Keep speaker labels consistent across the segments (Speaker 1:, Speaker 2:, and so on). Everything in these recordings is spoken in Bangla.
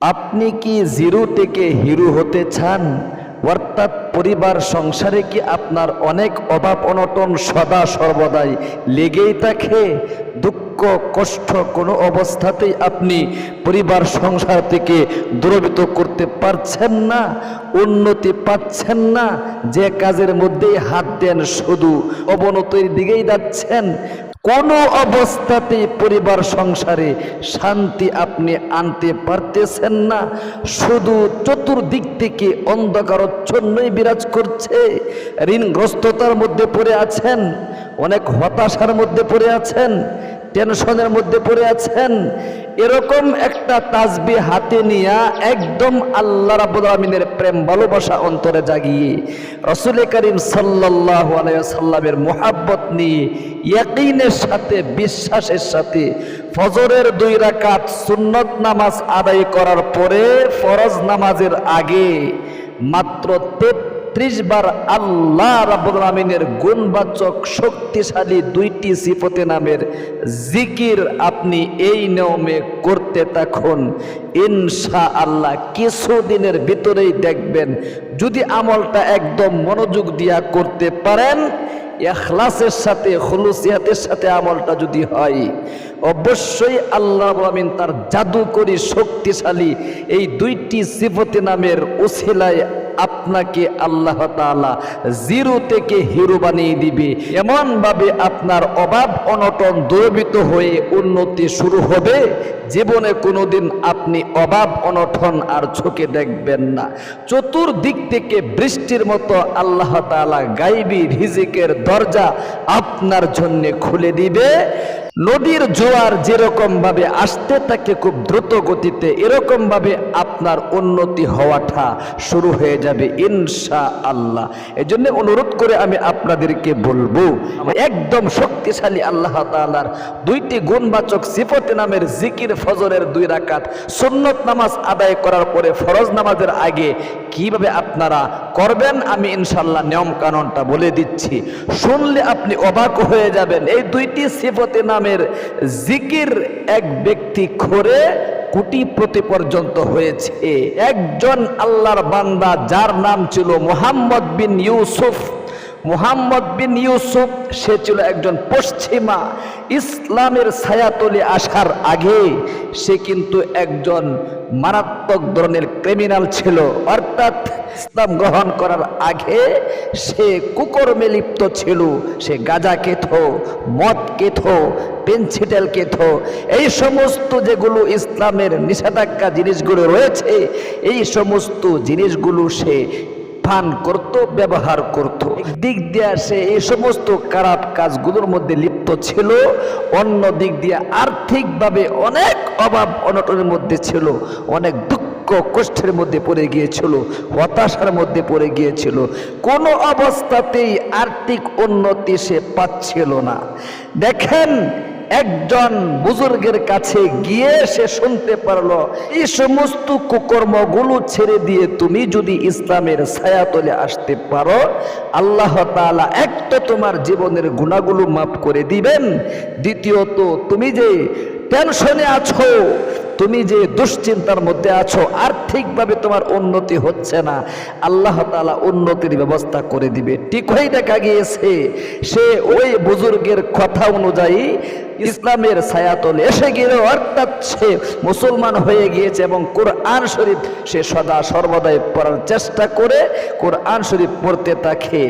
Speaker 1: আপনি কি জিরো থেকে হিরো হতে চান? অর্থাৎ পরিবার সংসারে কি আপনার অনেক অভাব অনটন সদা সর্বদাই লেগেই থাকে? দুঃখ, কষ্ট কোনো অবস্থাতেই আপনি পরিবার সংসার থেকে দূরবিত করতে পারছেন না, উন্নতি পাচ্ছেন না, যে কাজের মধ্যেই হাত দেন শুধু, অবনতির দিকেই যাচ্ছেন। কোনো অবস্থাতে পরিবার সংসারে শান্তি আপনি আনতে পারতেছেন না। শুধু চতুর্দিক থেকে অন্ধকারচ্ছন্নই বিরাজ করছে। ঋণগ্রস্ততার মধ্যে পড়ে আছেন, অনেক হতাশার মধ্যে পড়ে আছেন টেনশনের মধ্যে পড়ে আছেন। এরকম একটা তাজবি হাতে নিয়ে একদম আল্লাহ রাবুল প্রেম, ভালোবাসা অন্তরে জাগিয়ে রসুল করিম সাল্লাহ সাল্লামের মোহাব্বত নিয়ে ইয়াকিনের সাথে, বিশ্বাসের সাথে ফজরের দুই রাকাত সুন্নত নামাজ আদায় করার পরে ফরজ নামাজের আগে মাত্র তেত্রিশ বার আল্লাহ রাবুল গুণবাচক, শক্তিশালী দুইটি সিফতে নামের জিকির আপনি এই নিয়মে করতে থাকুন। ইনশা আল্লাহ কিছুদিনের ভিতরেই দেখবেন, যদি আমলটা একদম মনোযোগ দিয়া করতে পারেন এখলাসের সাথে হলুসিয়াতের সাথে আমলটা যদি হয়, অবশ্যই আল্লাহ আমিন তার জাদুকরী শক্তিশালী এই দুইটি সিফতে নামের ওসিলায় আপনাকে আল্লাহ তাআলা জিরো থেকে হিরো বানিয়ে দিবে। এমনভাবে আপনার অভাব অনটন দূরবিত হয়ে উন্নতি শুরু হবে। জীবনে কোনোদিন আপনি অভাব, অনটন আর চোখে দেখবেন না। চতুর্দিক থেকে বৃষ্টির মতো আল্লাহ তাআলা গাইবি রিজিকের দরজা আপনার জন্যে খুলে দিবে। নদীর জোয়ার যেরকম ভাবে আসতে থাকে খুব দ্রুত গতিতে এরকম ভাবে আপনার উন্নতি হওয়াটা শুরু হয়ে যাবে ইনশা আল্লাহ এই জন্য অনুরোধ করে আমি আপনাদেরকে বলব একদম শক্তিশালী আল্লাহ তালার দুইটি গুণবাচক সিফতে নামের জিকির ফজরের দুই রাকাত, সুন্নত নামাজ আদায় করার পরে ফরজ নামাজের আগে কীভাবে আপনারা করবেন আমি ইনশাল্লাহ নিয়ম কানুনটা বলে দিচ্ছি। শুনলে আপনি অবাক হয়ে যাবেন, এই দুইটি সিফতে নামের জিকির এক ব্যক্তি করে প্রতি পর্যন্ত হয়েছে। একজন আল্লাহর বান্দা যার নাম ছিল মোহাম্মদ বিন ইউসুফ মুহাম্মদ বিন ইউসুফ, সে ছিল একজন পশ্চিমা। ইসলামের ছায়াতলে আসার আগে সে কিন্তু একজন মারাত্মক ধরনের ক্রিমিনাল ছিল। অর্থাৎ ইসলাম গ্রহণ করার আগে সে কুকর্মে লিপ্ত ছিল। সে গাঁজা কেথ মদ কেথ পেন্সিটেল কেথ এই সমস্ত যেগুলো ইসলামের নিষেধাজ্ঞা জিনিসগুলো রয়েছে, এই সমস্ত জিনিসগুলো সে পান করত ব্যবহার করত। দিক দিয়ে সে এই সমস্ত খারাপ কাজগুলোর মধ্যে লিপ্ত ছিল অন্য দিক দিয়ে আর্থিকভাবে অনেক অভাব অনটনের মধ্যে ছিল, অনেক দুঃখ কষ্টের মধ্যে পড়ে গিয়েছিল, হতাশার মধ্যে পড়ে গিয়েছিল। কোনো অবস্থাতেই আর্থিক উন্নতি সে পাচ্ছিল না। দেখেন একজন বুজুর্গের কাছে গিয়ে সে শুনতে পারল, এই সমস্ত কুকর্মগুলো ছেড়ে দিয়ে তুমি যদি ইসলামের ছায়াতলে আসতে পারো, আল্লাহ তালা এক তো তোমার জীবনের গুণাগুলো মাফ করে দিবেন, দ্বিতীয়ত তুমি যে টেনশনে আছো তুমি যে দুশ্চিন্তার মধ্যে আছো, আর্থিকভাবে তোমার উন্নতি হচ্ছে না। আল্লাহ তাআলা উন্নতির ব্যবস্থা করে দিবে। ঠিক হয়ে দেখা গিয়েছে, সে ওই বুজুর্গের কথা অনুযায়ী ইসলামের ছায়াতলে এসে গেল, অর্থাৎ সে মুসলমান হয়ে গিয়েছে এবং কোরআন শরীফ সে সদা সর্বদাই পড়ার চেষ্টা করে, কোরআন শরীফ পড়তে থাকে।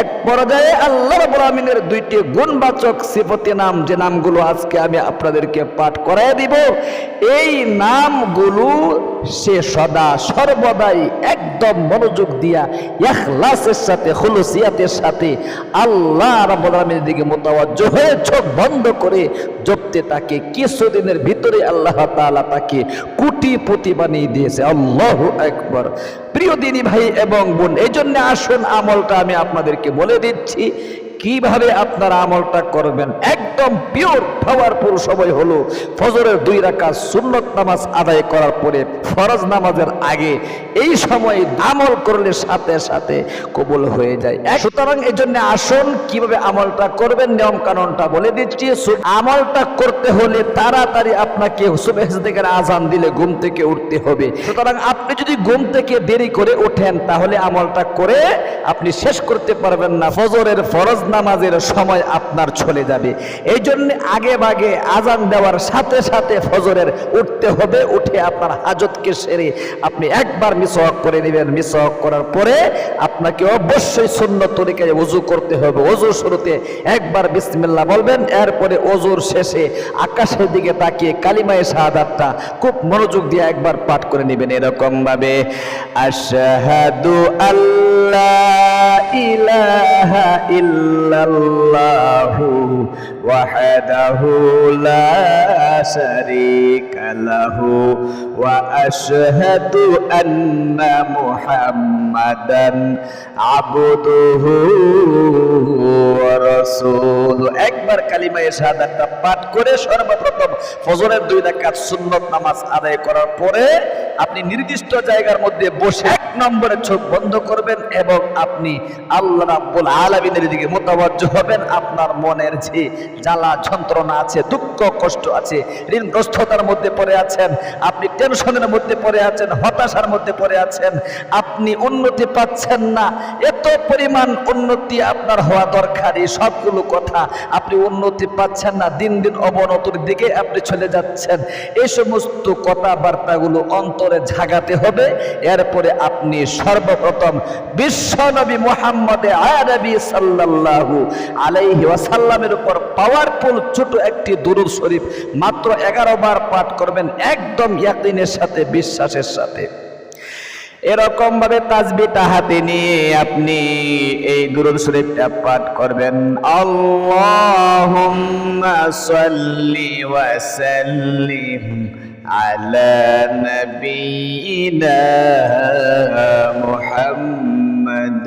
Speaker 1: এক পর্যায়ে আল্লাহ আমিনের দুইটি গুণবাচক সিফতি নাম, যে নামগুলো আজকে আমি আপনাদেরকে পাঠ করাই দিব, এই নামগুলো সে সদা সর্বদাই একদম মনোযোগ দিয়া ইখলাসের সাথে, খুলুসিয়াতের সাথে আল্লাহ আমিনের দিকে মোতাবজ্জ হয়ে চোখ বন্ধ করে জপতে তাকে কিছুদিনের ভিতরে আল্লাহ তাআলা তাকে কোটিপতি বানিয়ে দিয়েছে। আল্লাহ একবার প্রিয় দিনী ভাই এবং বোন এই জন্য আসুন আমলটা আমি আপনাদেরকে বলে দিচ্ছি। কীভাবে আপনারা আমলটা করবেন? এক একদম পিওর পাওয়ারফুল সময় হলো। ফজরের দুই রাকাত সুন্নত নামাজ আদায় করার পরে ফরজ নামাজের আগে এই সময় আমল করলে সাথে সাথে কবুল হয়ে যায়। সুতরাং এই জন্য আসুন কীভাবে আমলটা করবেন নিয়ম কানুনটা বলে দিচ্ছি। আমলটা করতে হলে তাড়াতাড়ি আপনাকে সুবেহ থেকে আজান দিলে ঘুম থেকে উঠতে হবে। সুতরাং আপনি যদি ঘুম থেকে দেরি করে ওঠেন, তাহলে আমলটা করে আপনি শেষ করতে পারবেন না। ফজরের ফরজ নামাজের সময় আপনার চলে যাবে। এই জন্য আগে ভাগে আজান দেওয়ার সাথে সাথে ফজরের উঠতে হবে, উঠে আপনার হাজতকে সেরে আপনি একবার মিসওয়াক করে নেবেন। মিসওয়াক করার পরে আপনাকে অবশ্যই শূন্য তরিকায় ওযু করতে হবে। ওযু শুরুতে একবার বিসমিল্লাহ বলবেন, এরপরে ওযুর শেষে আকাশের দিকে তাকিয়ে কালিমায়ে শাহাদাতটা খুব মনোযোগ দিয়ে একবার পাঠ করে নেবেন এরকম ভাবে আশহাদু আল্লাহ ইলাহা ইল্লাল্লাহু শারীকা লাহু ওয়া আশহাদু আন্না মুহাম্মাদান আবদুহু ওয়া রাসূলুহু একবার কালিমায়ে শাহাদাতটা পাঠ করে সর্বপ্রথম ফজরের দুই রাকাত সুন্নত নামাজ আদায় করার পরে আপনি নির্দিষ্ট জায়গার মধ্যে বসে এক নম্বরে চোখ বন্ধ করবেন এবং আপনি আল্লাহ রাব্বুল আলামিনের দিকে মোতাবজ্জ হবেন। আপনার মনের যে জ্বালা যন্ত্রণা আছে, দুঃখ, কষ্ট আছে, ঋণগ্রস্ততার মধ্যে পড়ে আছেন, আপনি টেনশনের মধ্যে পড়ে আছেন, হতাশার মধ্যে পড়ে আছেন, আপনি উন্নতি পাচ্ছেন না, এত পরিমাণ উন্নতি আপনার হওয়া দরকার, এই সবগুলো কথা আপনি উন্নতি পাচ্ছেন না, দিন দিন অবনতির দিকে আপনি চলে যাচ্ছেন, এই সমস্ত কথাবার্তাগুলো অন্তরে ঝাগাতে হবে, এরপরে আপনি সর্বপ্রথম বিশ্বনবী মোহাম্মদে আরবি সাল্লাল্লাহু আলাইহি ওয়াসাল্লামের উপর পাওয়ারফুল ছোট একটি দুরুদ শরীফ মাত্র এগারো বার পাঠ করবেন একদম ইয়াকিনের সাথে, বিশ্বাসের সাথে। এরকম ভাবে তাজবিটা হাতে নিয়ে আপনি এই দুরুদ শরীফটা পাঠ করবেন। আল্লাহুম্মা সাল্লি ওয়া সাল্লিম আলা নবিয়িনা মুহাম্মদ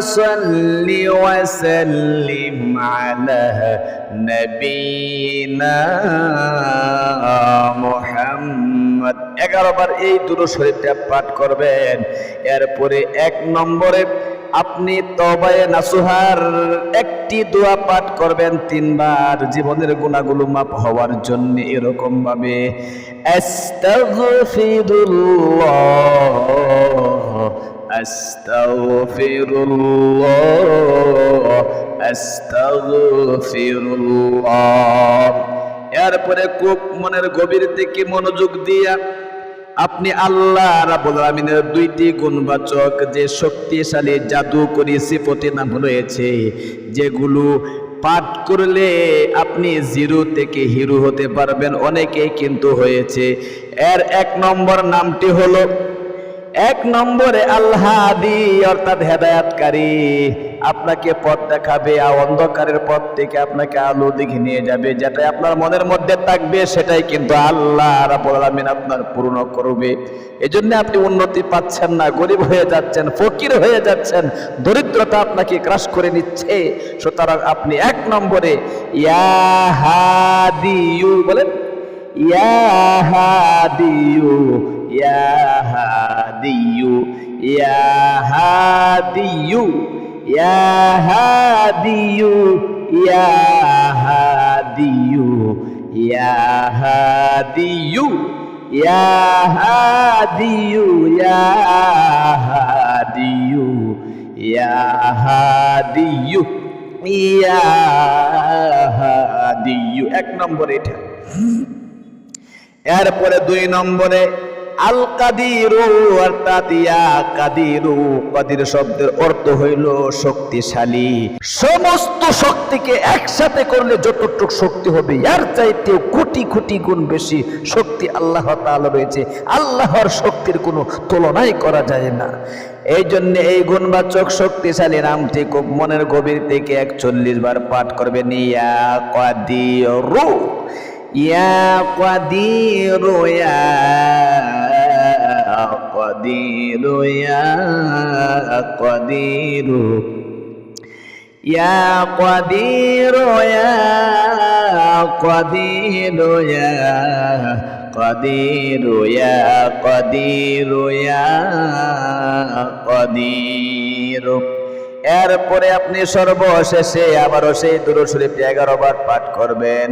Speaker 1: صل وسلم على نبينا محمد এগারো বার এই দুটো শরীফটা পাঠ করবেন এরপরে এক নম্বরে আপনি তবায়ে নাসুহার একটি দোয়া পাঠ করবেন তিনবার জীবনের গুণাগুলো মাপ হওয়ার জন্য এরকম ভাবে আস্তাগফিরুল্লাহ আস্তাগফিরুল্লাহ এরপরে খুব মনের গভীর থেকে মনোযোগ দিয়া আপনি আল্লাহ রাব্বুল আলামিনের দুইটি গুণবাচক যে শক্তিশালী জাদু করি সিফতি নাম রয়েছে, যেগুলো পাঠ করলে আপনি জিরো থেকে হিরো হতে পারবেন, অনেকেই কিন্তু হয়েছে। এর এক নম্বর নামটি হলো এক নম্বরে আল্লাহাদি অর্থাৎ হেদায়াতকারী, আপনাকে পথ দেখাবে অন্ধকারের পথ থেকে আপনাকে আলো দিকে নিয়ে যাবে। যেটা আপনার মনের মধ্যে থাকবে, সেটাই কিন্তু আল্লাহ আলামিন আপনার পূর্ণ করবে। এজন্য আপনি উন্নতি পাচ্ছেন না, গরিব হয়ে যাচ্ছেন, ফকির হয়ে যাচ্ছেন, দরিদ্রতা আপনাকে ক্রাশ করে নিচ্ছে। সুতরাং আপনি এক নম্বরে ইয়াহাদিউ বলেন ইয়াহাদিউ ইয়াহাদিউ ইয়াহাদিউ ইয়াহাদিউ ইয়াহাদিউ ইয়াহাদিউ ইয়াহাদিউ ইয়াহাদিউ ইয়াহাদিউ ইয়াহাদিউ এক নম্বর এটা। এরপরে দুই নম্বরে আল কাদিরু ইয়া কাদিরু কাদির শব্দের অর্থ হইল শক্তিশালী। সমস্ত শক্তিকে একসাথে করলে যতটুকু শক্তি হবে, এর চাইতে কোটি কোটি গুণ বেশি শক্তি আল্লাহ তাআলা রয়েছে। আল্লাহর শক্তির কোনো তুলনাই করা যায় না। এই জন্য এই গুণবাচক শক্তিশালী নামটি খুব মনের গভীর থেকে একচল্লিশ বার পাঠ করবেন। ইয়া কাদিরু ইয়া কাদিরু, ইয়া قدير يا قدير يا قدير يا قدير يا قدير يا قدير يا قدير এরপরে আপনি সর্বশেষে আবারও সেই দূর শরীফটি এগারো বার পাঠ করবেন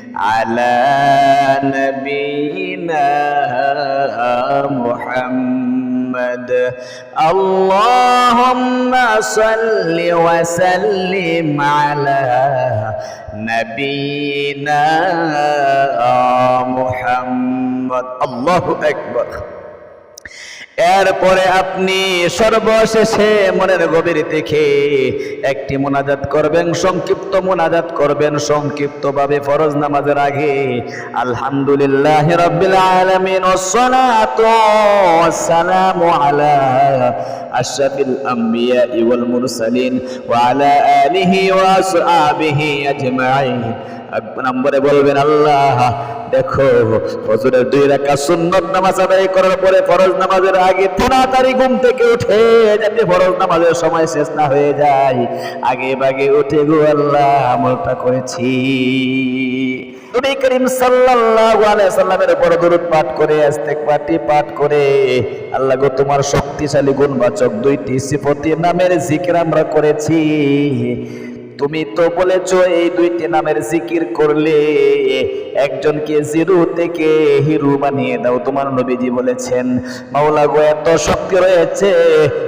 Speaker 1: على نبينا محمد. اللهم صل وسلم على نبينا محمد. الله أكبر. এরপরে আপনি সর্বশেষে মনের গভীর থেকে একটি মোনাজাত করবেন, সংক্ষিপ্ত মোনাজাত করবেন, সংক্ষিপ্তভাবে ফরজ নামাজের আগে আলহামদুলিল্লাহ রাব্বিল আলামিন ওয়াসসালাতু ওয়াসসালামু আলা আশরাফিল আমবিয়া ওয়াল মুরসালিন ওয়া আলা আলিহি ওয়া আসহাবিহি আজমাইন। নম্বরে বলবেন, আল্লাহ, দেখো ফজরের দুই রাকাত সুন্নত নামাজ আদায় করার পরে ফরজ নামাজের আগে তাড়াতাড়ি ঘুম থেকে উঠে যাতে ফরজ নামাজের সময় শেষ না হয়ে যায়। আগে বাগে উঠে গো আল্লাহ, আমলটা করেছি। নবী করিম সাল্লাল্লাহু আলাইহি সাল্লামের উপর দরুদ পাঠ করে, ইস্তেগফারটি পাঠ করে, আল্লাহ গো, তোমার শক্তিশালী, গুণবাচক দুইটি সিফতি নামের জিকির আমরা করেছি। তুমি তো বলেছ এই দুইটি নামের জিকির করলে একজনকে জিরু থেকে হিরু বানিয়ে দাও, তোমার নবীজি বলেছেন, মাওলা গো, এত শক্তি রয়েছে,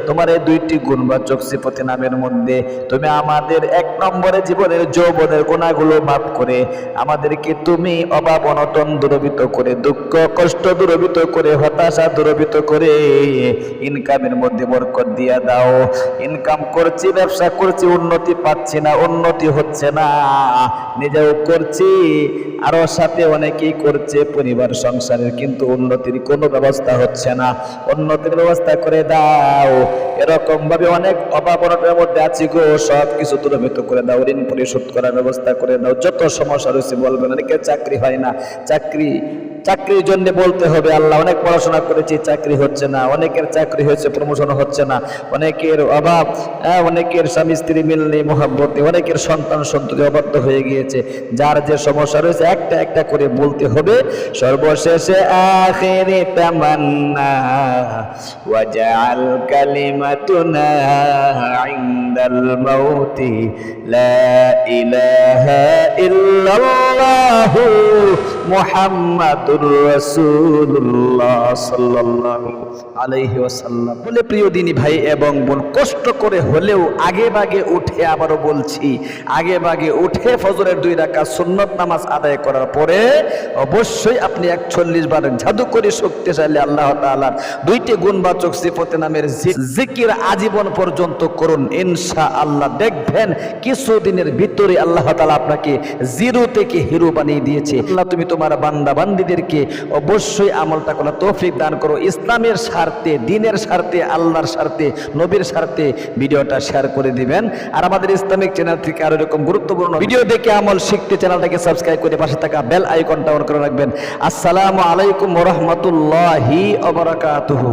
Speaker 1: তোমার এই দুইটি গুণবাচক সিফতি নামের মধ্যে, তুমি আমাদের এক নম্বরে জীবনের যৌবনের গুণাগুলো মাফ করে, আমাদেরকে তুমি অভাব, অনটন দূরবিত করে, দুঃখ, কষ্ট দূরবিত করে, হতাশা দূরবিত করে, ইনকামের মধ্যে বরকত দিয়া দাও, ইনকাম করছি, ব্যবসা করছি, উন্নতি পাচ্ছি না উন্নতি হচ্ছে না। নিজেও করছি আরও সাথে অনেকেই করছে পরিবার সংসারের কিন্তু উন্নতির কোনো ব্যবস্থা হচ্ছে না। উন্নতির ব্যবস্থা করে দাও। এরকম ভাবে অনেক অভাব অনটনের মধ্যে আছি গো। সব কিছু দূরভূত করে দাও। ঋণ পরিশোধ করার ব্যবস্থা করে দাও। যত সমস্যা রয়েছে বলবেন অনেকে চাকরি হয় না। চাকরি চাকরির জন্য বলতে হবে আল্লাহ অনেক পড়াশোনা করেছি চাকরি হচ্ছে না। অনেকের চাকরি হয়েছে প্রমোশন হচ্ছে না। অনেকের অভাব হ্যাঁ, অনেকের স্বামী স্ত্রী মিল নেই অনেকের সন্তান সন্ততি অবাধ্য হয়ে গিয়েছে। যার যে সমস্যা রয়েছে, একটা একটা করে বলতে হবে। সর্বশেষে, আখেরে তামান্না, ওয়াজআল কালিমাতুনা ইনদাল মাউতি, লা ইলাহা ইল্লাল্লাহু বলে, প্রিয় দিনী ভাই এবং বোন, কষ্ট করে হলেও আগে বাগে উঠে আবারও বলছি, আগে বাগে উঠে ফজরের দুই রাকাত সুন্নত নামাজ আদায় করার পরে অবশ্যই আপনি একচল্লিশ বার জাদুকরি শক্তিশালী আল্লাহ তাআলার দুইটি গুণবাচক সিফতে নামের জিকির আজীবন পর্যন্ত করুন। ইনশা আল্লাহ দেখবেন কিছুদিনের ভিতরে আল্লাহ তাআলা আপনাকে জিরো থেকে হিরো বানিয়ে দিয়েছে। আল্লাহ, তুমি তোমার বান্দা বান্দিদেরকে অবশ্যই আমলটা করা তৌফিক দান করো। ইসলামের স্বার্থে, দিনের স্বার্থে, আল্লাহর স্বার্থে, নবীর স্বার্থে ভিডিওটা শেয়ার করে দিবেন। আর আমাদের ইসলামিক চ্যানেল থেকে আরও এরকম গুরুত্বপূর্ণ ভিডিও দেখে আমল শিখতে চ্যানেলটাকে সাবস্ক্রাইব করে পাশে থাকা বেল আইকনটা অন করে রাখবেন। আসসালামু আলাইকুম রহমতুল্লাহি অবরাকাতুহু